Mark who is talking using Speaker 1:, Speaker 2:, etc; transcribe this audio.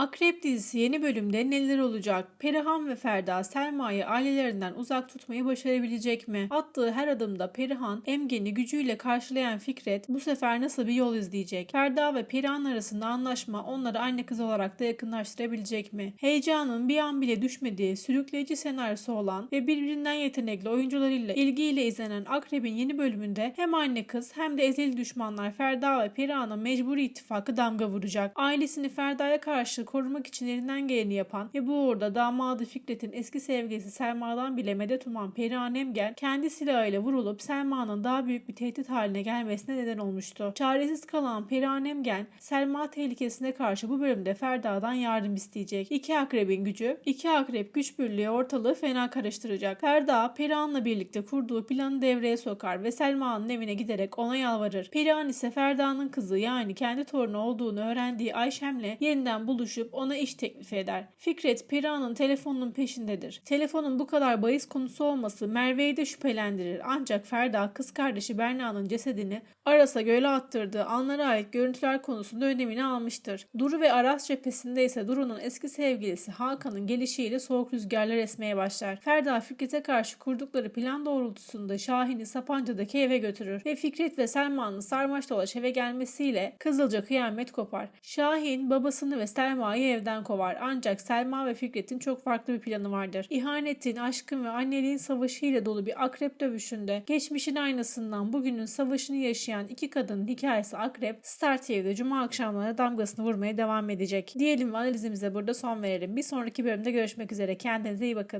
Speaker 1: Akrep dizisi yeni bölümde neler olacak? Perihan ve Ferda Selma'yı ailelerinden uzak tutmayı başarabilecek mi? Attığı her adımda Perihan, Emgen'i gücüyle karşılayan Fikret bu sefer nasıl bir yol izleyecek? Ferda ve Perihan arasında anlaşma onları anne kız olarak da yakınlaştırabilecek mi? Heyecanın bir an bile düşmediği, sürükleyici senaryosu olan ve birbirinden yetenekli oyuncularıyla ilgiyle izlenen Akrep'in yeni bölümünde hem anne kız hem de ezeli düşmanlar Ferda ve Perihan'a mecburi ittifakı damga vuracak. Ailesini Ferda'ya karşı korumak için elinden geleni yapan ve bu uğurda damadı Fikret'in eski sevgilisi Selma'dan bile medet uman Perihan Emgen kendi silahıyla vurulup Selma'nın daha büyük bir tehdit haline gelmesine neden olmuştu. Çaresiz kalan Perihan Emgen Selma tehlikesine karşı bu bölümde Ferda'dan yardım isteyecek. İki akrebin gücü, iki akrep güç birliği ortalığı fena karıştıracak. Ferda Perihan'la birlikte kurduğu planı devreye sokar ve Selma'nın evine giderek ona yalvarır. Perihan ise Ferda'nın kızı yani kendi torunu olduğunu öğrendiği Ayşem'le yeniden buluşup ona iş teklif eder. Fikret Perihan'ın telefonunun peşindedir. Telefonun bu kadar bahis konusu olması Merve'yi de şüphelendirir. Ancak Ferda kız kardeşi Berna'nın cesedini Aras'a göle attırdığı anlara ait görüntüler konusunda önemini almıştır. Duru ve Aras cephesinde ise Duru'nun eski sevgilisi Hakan'ın gelişiyle soğuk rüzgarlar esmeye başlar. Ferda Fikret'e karşı kurdukları plan doğrultusunda Şahin'i Sapanca'daki eve götürür ve Fikret ve Selma'nın sarmaş dolaş eve gelmesiyle Kızılca kıyamet kopar. Şahin babasını ve Selma'yı evden kovar ancak Selma ve Fikret'in çok farklı bir planı vardır. İhanetin, aşkın ve anneliğin savaşıyla dolu bir akrep dövüşünde geçmişin aynasından bugünün savaşını yaşayan iki kadının hikayesi Akrep Star TV'de Cuma akşamları damgasını vurmaya devam edecek. Diyelim ve analizimize burada son verelim. Bir sonraki bölümde görüşmek üzere. Kendinize iyi bakın.